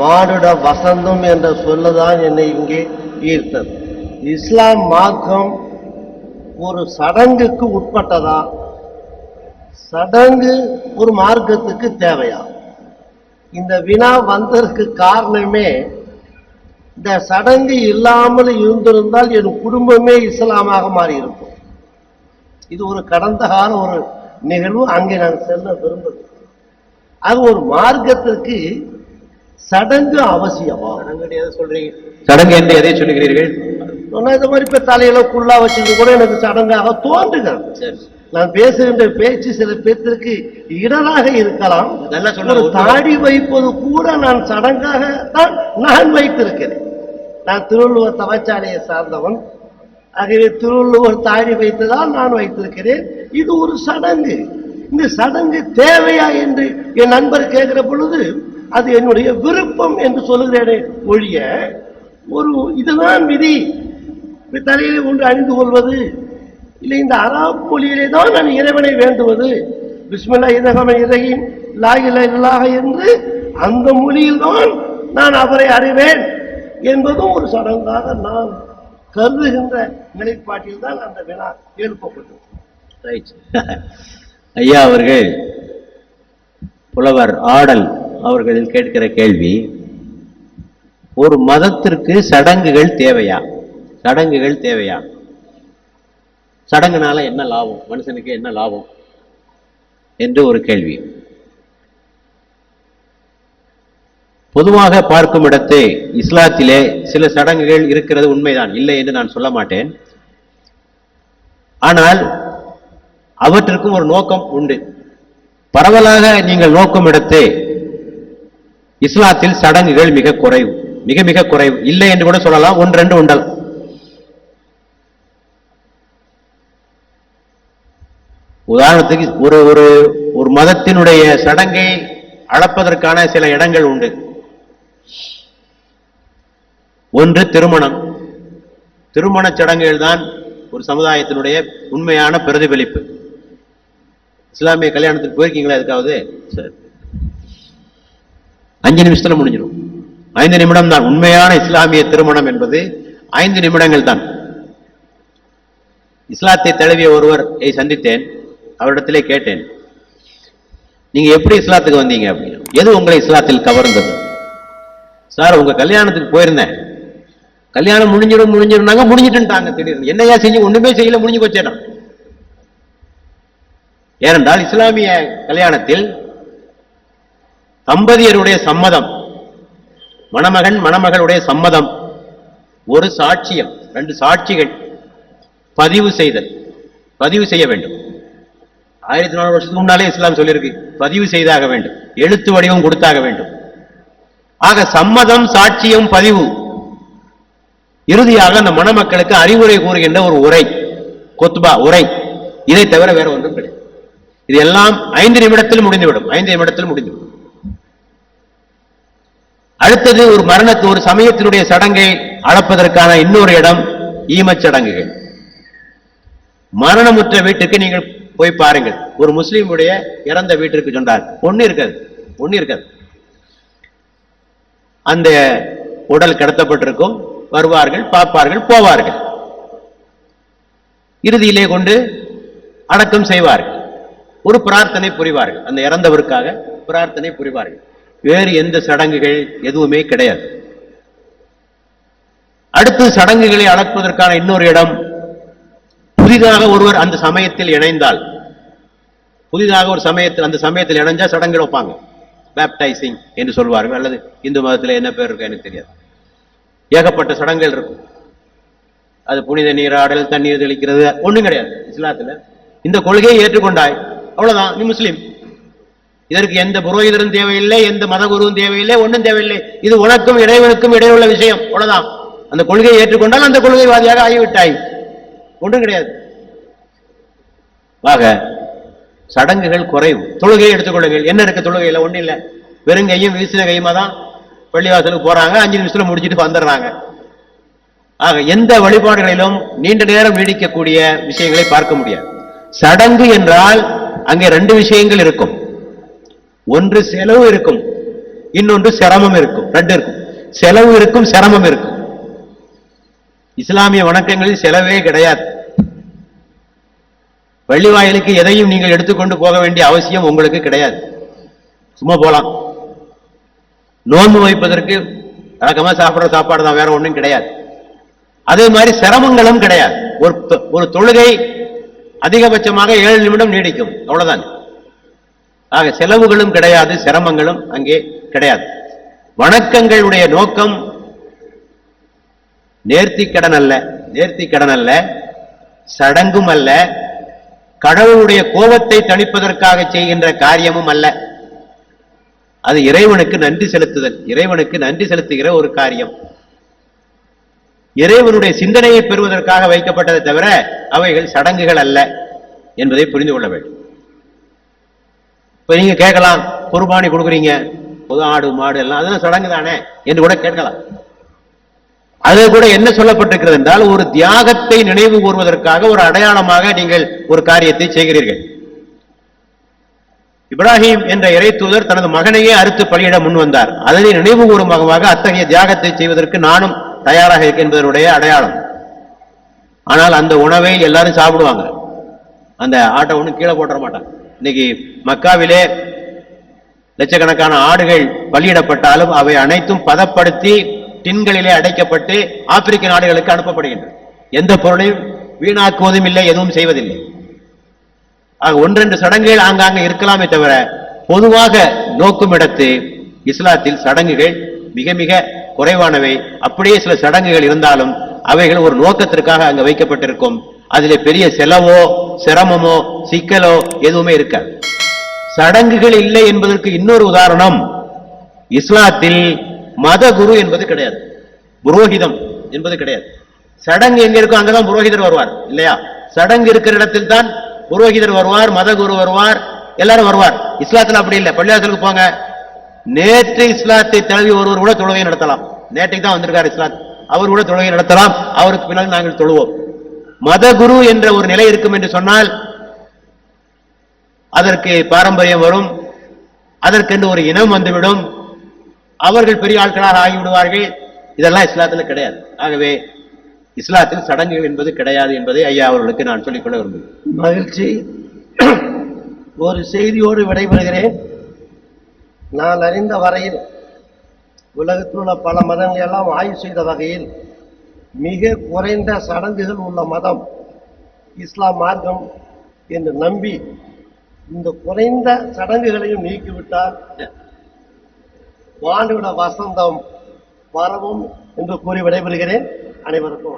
மானுட வசந்தம் என்ற சொல்லுதான் என்னை இங்கே ஈர்த்தது. இஸ்லாம் மார்க்கம் ஒரு சடங்குக்கு உட்பட்டதா? சடங்கு ஒரு மார்க்கத்துக்கு தேவையா? இந்த வினா வந்ததற்கு காரணமே இந்த சடங்கு இல்லாமல் இருந்திருந்தால் என் குடும்பமே இஸ்லாமாக மாறி இருக்கும் இது ஒரு கடந்த கால ஒரு நிகழ்வு அங்கே நான் செல்ல விரும்புகிறேன். அது ஒரு மார்க்கத்திற்கு சடங்கு அவசியமா? சடங்கு என்று எதை சொல்லுகிறீர்கள்? சொன்னா இந்த மாதிரி இப்ப தலையில குள்ளா வச்சது கூட எனக்கு சடங்காக தோன்றுகிறது நான் பேசுகின்ற பேச்சு சில பேத்திற்கு இடராக இருக்கலாம். தாடி வைப்பது கூட நான் சடங்காக தான் நான் வைத்திருக்கிறேன். நான் திருவள்ளுவர் தவச்சாலையை சார்ந்தவன். ஆகவே திருவள்ளுவர் தாடி வைத்துதான் நான் வைத்திருக்கிறேன். இது ஒரு சடங்கு. இந்த சடங்கு தேவையா என்று என் நண்பர் கேட்கிற பொழுது அது என்னுடைய விருப்பம் என்று சொல்லுகிறேனே ஒழிய ஒரு இதுதான் விதி. தலையிலே ஒன்று அணிந்து கொள்வது இல்லை இந்த அராப் மொழியிலே தான் நான் இறைவனை வேண்டுவது. பிஸ்மில்லா இதகம இறையின் லாயில இல்லாக என்று அந்த மொழியில் தான் நான் அவரை அறிவேன் என்பதும் ஒரு சடங்காக நான் கருதுகின்ற நிலைப்பாட்டில் தான் அந்த வினா எழுப்பப்பட்டது. ரைட். ஐயா அவர்கள் புலவர் ஆடல் அவர்களில் கேட்கிற கேள்வி ஒரு மதத்திற்கு சடங்குகள் தேவையா? சடங்குகள் தேவையா? சடங்குனால என்ன லாபம்? மனுஷனுக்கு என்ன லாபம்? என்று ஒரு கேள்வி. பொதுவாக பார்க்கும் இடத்தை இஸ்லாத்திலே சில சடங்குகள் இருக்கிறது உண்மைதான். இல்லை என்று நான் சொல்ல மாட்டேன். ஆனால் அவற்றிற்கும் ஒரு நோக்கம் உண்டு. பரவலாக நீங்கள் நோக்கும் இடத்தை இஸ்லாத்தில் சடங்குகள் மிக குறைவு. மிக மிக குறைவு. இல்லை என்று கூட சொல்லலாம். ஒன்று ரெண்டு உண்டல். உதாரணத்துக்கு ஒரு ஒரு ஒரு மதத்தினுடைய சடங்கை அளப்பதற்கான சில இடங்கள் உண்டு. ஒன்று திருமணம். திருமணச் சடங்குகள் தான் ஒரு சமுதாயத்தினுடைய உண்மையான பிரதிபலிப்பு. இஸ்லாமிய கல்யாணத்துக்கு போயிருக்கீங்களா எதுக்காவது? சரி. அஞ்சு நிமிஷத்துல முடிஞ்சிடும். ஐந்து நிமிடம் தான். உண்மையான இஸ்லாமிய திருமணம் என்பது ஐந்து நிமிடங்கள் தான். இஸ்லாத்தை தழுவிய ஒருவரை சந்தித்தேன். அவரிடத்திலே கேட்டேன். நீங்க எப்படி இஸ்லாத்துக்கு வந்தீங்க? அப்படின்னு எது உங்களை இஸ்லாத்தில் கவர்ந்தது? சார் உங்க கல்யாணத்துக்கு போயிருந்தேன். கல்யாணம் முடிஞ்சிடும் முடிஞ்சிருந்தாங்க முடிஞ்சிட்டுட்டாங்க திடீர்னு. என்னையா செஞ்சு ஒண்ணுமே செய்யல முடிஞ்சு போச்சேனா ஏனென்றால் இஸ்லாமிய கல்யாணத்தில் தம்பதியருடைய சம்மதம். மணமகன் மணமகளுடைய சம்மதம். ஒரு சாட்சியம் ரெண்டு சாட்சிகள் பதிவு செய்தல். பதிவு செய்ய வேண்டும். ஆயிரத்தி நானூறு வருஷத்துக்கு முன்னாலே இஸ்லாம் சொல்லியிருக்கு பதிவு செய்தாக வேண்டும். எழுத்து வடிவம் கொடுத்தாக வேண்டும். ஆக சம்மதம் சாட்சியம் பதிவு. இறுதியாக அந்த மணமக்களுக்கு அறிவுரை கூறுகின்ற ஒரு உரை கொத்துபா உரை. இதை தவிர வேற ஒன்றும் கிடையாது. இது எல்லாம் ஐந்து நிமிடத்தில் முடிந்துவிடும் ஐந்து நிமிடத்தில் முடிந்துவிடும். அடுத்தது ஒரு மரணத்து ஒரு சமயத்தினுடைய சடங்கை அளப்பதற்கான இன்னொரு இடம் ஈமச் சடங்குகள். மரணமுற்ற வீட்டுக்கு நீங்கள் போய் பாருங்கள். ஒரு முஸ்லீமுடைய இறந்த வீட்டிற்கு சொன்னார் ஒண்ணு இருக்காது ஒண்ணு இருக்காது. அந்த உடல் கடத்தப்பட்டிருக்கும். வருவார்கள் பார்ப்பார்கள் போவார்கள். இறுதியிலே கொண்டு அடக்கம் செய்வார்கள். ஒரு பிரார்த்தனை புரிவார்கள். அந்த இறந்தவருக்காக பிரார்த்தனை புரிவார்கள். வேறு எந்த சடங்குகள் எதுவுமே கிடையாது. அடுத்து சடங்குகளை அளப்பதற்கான இன்னொரு இடம் புதிதாக ஒருவர் அந்த சமயத்தில் இணைந்தால் புதிதாக ஒரு சமயத்தில் அந்த சமயத்தில் இணைஞ்சா சடங்குகள் வைப்பாங்க. பேப்டைசிங் என்று சொல்வார்கள் அல்லது இந்து மதத்தில் என்ன பேர் இருக்கு எனக்கு தெரியாது. ஏகப்பட்ட சடங்குகள் இருக்கும். அது புனித நீராடல் தண்ணீர் தெளிக்கிறது ஒன்றும் கிடையாது இஸ்லாத்தில். இந்த கொள்கையை ஏற்றுக்கொண்டாய் அவ்வளவுதான் நீ முஸ்லீம். இதற்கு எந்த புரோகிதரும் தேவையில்லை எந்த மத குருவும் தேவையில்லை ஒன்றும் தேவையில்லை. இது உனக்கும் இறைவனுக்கும் இடையுள்ள விஷயம். அவ்வளவுதான். அந்த கொள்கையை ஏற்றுக்கொண்டால் அந்த கொள்கைவாதியாக ஆகிவிட்டாய். ஒன்றும் கிடையாது. ஆக சடங்குகள் குறைவு. தொழுகையை எடுத்துக்கொள்ளுங்கள் என்ன இருக்கு தொழுகையில? ஒன்றும் இல்லை. வெறும் கையும் வீசின கையுமா தான் பள்ளிவாசலுக்கு போறாங்க. அஞ்சு நிமிஷத்துல முடிச்சுட்டு வந்துடுறாங்க. ஆக எந்த வழிபாடுகளிலும் நீண்ட நேரம் நீடிக்கக்கூடிய விஷயங்களை பார்க்க முடியாது. சடங்கு என்றால் அங்கே ரெண்டு விஷயங்கள் இருக்கும். ஒன்று செலவு இருக்கும் இன்னொன்று சிரமம் இருக்கும் ரெண்டு இருக்கும். செலவு இருக்கும் சிரமம் இருக்கும். இஸ்லாமிய வணக்கங்களில் செலவே கிடையாது. பள்ளிவாயிலுக்கு எதையும் நீங்கள் எடுத்துக்கொண்டு போக வேண்டிய அவசியம் உங்களுக்கு கிடையாது. சும்மா போலாம். நோன்பு வைப்பதற்கு வழக்கமாக சாப்பிட்ற சாப்பாடு தான் வேற ஒன்றும் கிடையாது. அதே மாதிரி சிரமங்களும் கிடையாது. ஒரு ஒரு தொழுகை அதிகபட்சமாக ஏழு நிமிடம் நீடிக்கும். அவ்வளவுதான். ஆக செலவுகளும் கிடையாது சிரமங்களும் அங்கே கிடையாது. வணக்கங்களுடைய நோக்கம் நேர்த்தி கடன் அல்ல நேர்த்தி கடன் அல்ல சடங்கும் அல்ல கடவுளுடைய கோபத்தை தணிப்பதற்காக செய்கின்ற காரியமும் அல்ல. அது இறைவனுக்கு நன்றி செலுத்துதல் இறைவனுக்கு நன்றி செலுத்துகிற ஒரு காரியம். இறைவனுடைய சிந்தனையை பெறுவதற்காக வைக்கப்பட்டதை தவிர அவைகள் சடங்குகள் அல்ல என்பதை புரிந்து கொள்ள வேண்டும். இப்போ நீங்கள் கேட்கலாம் குர்பானி கொடுக்குறீங்க. பொது ஆடு மாடு எல்லாம் அதெல்லாம் சடங்கு தானே என்று கூட கேட்கலாம். அது கூட என்ன சொல்லப்பட்டிருக்கிறது என்றால் ஒரு தியாகத்தை நினைவு கூறுவதற்காக ஒரு அடையாளமாக நீங்கள் ஒரு காரியத்தை செய்கிறீர்கள். இப்ராஹிம் என்ற இறை தூதர் தனது மகனையே அறுத்து பலியிட முன் வந்தார். அதனை நினைவு கூறும் முகமாக அத்தகைய தியாகத்தை செய்வதற்கு நானும் தயாராக இருக்கேன் என்பதனுடைய அடையாளம். ஆனால் அந்த உணவை எல்லாரும் சாப்பிடுவாங்க. அந்த ஆட்டை ஒன்று கீழே போட்டுற மாட்டாங்க. இன்னைக்கு மக்காவிலே லட்சக்கணக்கான ஆடுகள் பலியிடப்பட்டாலும் அவை அனைத்தும் பதப்படுத்தி டின்களிலே அடைக்கப்பட்டு ஆப்பிரிக்க நாடுகளுக்கு அனுப்பப்படுகின்றன. எந்த பொருளையும் வீணாக்குவதும் இல்லை எதுவும் செய்வதில்லை. ஆக ஒன்றெண்டு சடங்குகள் ஆங்காங்க இருக்கலாமே தவிர பொதுவாக நோக்கும் இடத்து இஸ்லாத்தில் சடங்குகள் மிக மிக குறைவானவை. அப்படியே சில சடங்குகள் இருந்தாலும் அவைகள் ஒரு நோக்கத்திற்காக அங்கு வைக்கப்பட்டிருக்கும். அதிலே பெரிய செலவோ சிரமமோ சிக்கலோ எதுவுமே இருக்காது. சடங்குகள் இல்லை என்பதற்கு இன்னொரு உதாரணம் இஸ்லாத்தில் மத குரு என்பது கிடையாது. புரோகிதம் என்பது கிடையாது. சடங்கு எங்க இருக்கோ அங்கதான் புரோகிதர் வருவார் இல்லையா? சடங்கு இருக்கிற இடத்தில் தான் புரோகிதர் வருவார் மத குரு வருவார் எல்லாரும் வருவார். இஸ்லாத்துல அப்படி இல்லை. பள்ளியாசலுக்கு போங்க. நேற்று இஸ்லாத்தை தழுவி ஒருவர் கூட தொழுகை நடத்தலாம். நேற்றைக்கு தான் வந்திருக்கார் இஸ்லாத். அவர் கூட தொழுகை நடத்தலாம். அவருக்கு பின்னால் நாங்கள் தொழுவோம். மத குரு என்ற ஒரு நிலை இருக்கும் என்று சொன்னால் அதற்கு பாரம்பரியம் வரும் அதற்கென்று ஒரு இனம் வந்துவிடும் அவர்கள் பெரிய ஆட்களாக ஆகிவிடுவார்கள். இதெல்லாம் இஸ்லாத்தில் கிடையாது. ஆகவே இஸ்லாத்தில் சடங்குகள் என்பது கிடையாது என்பதை ஐயா அவர்களுக்கு நான் சொல்லிக்கொள்ள விரும்புகிறேன். மகிழ்ச்சி. ஒரு செய்தியோடு விடைபெறுகிறேன். நான் அறிந்த வரையில் உலகத்தில் உள்ள பல மதங்கள் எல்லாம் ஆய்வு செய்த வகையில் மிக குறைந்த சடங்குகள் உள்ள மதம் இஸ்லாம் மார்க்கம் என்று நம்பி இந்த குறைந்த சடங்குகளையும் நீக்கிவிட்டால் வாண்டுவிட வசந்தம் பரவும் என்று கூறி விடைபெறுகிறேன். அனைவருக்கும்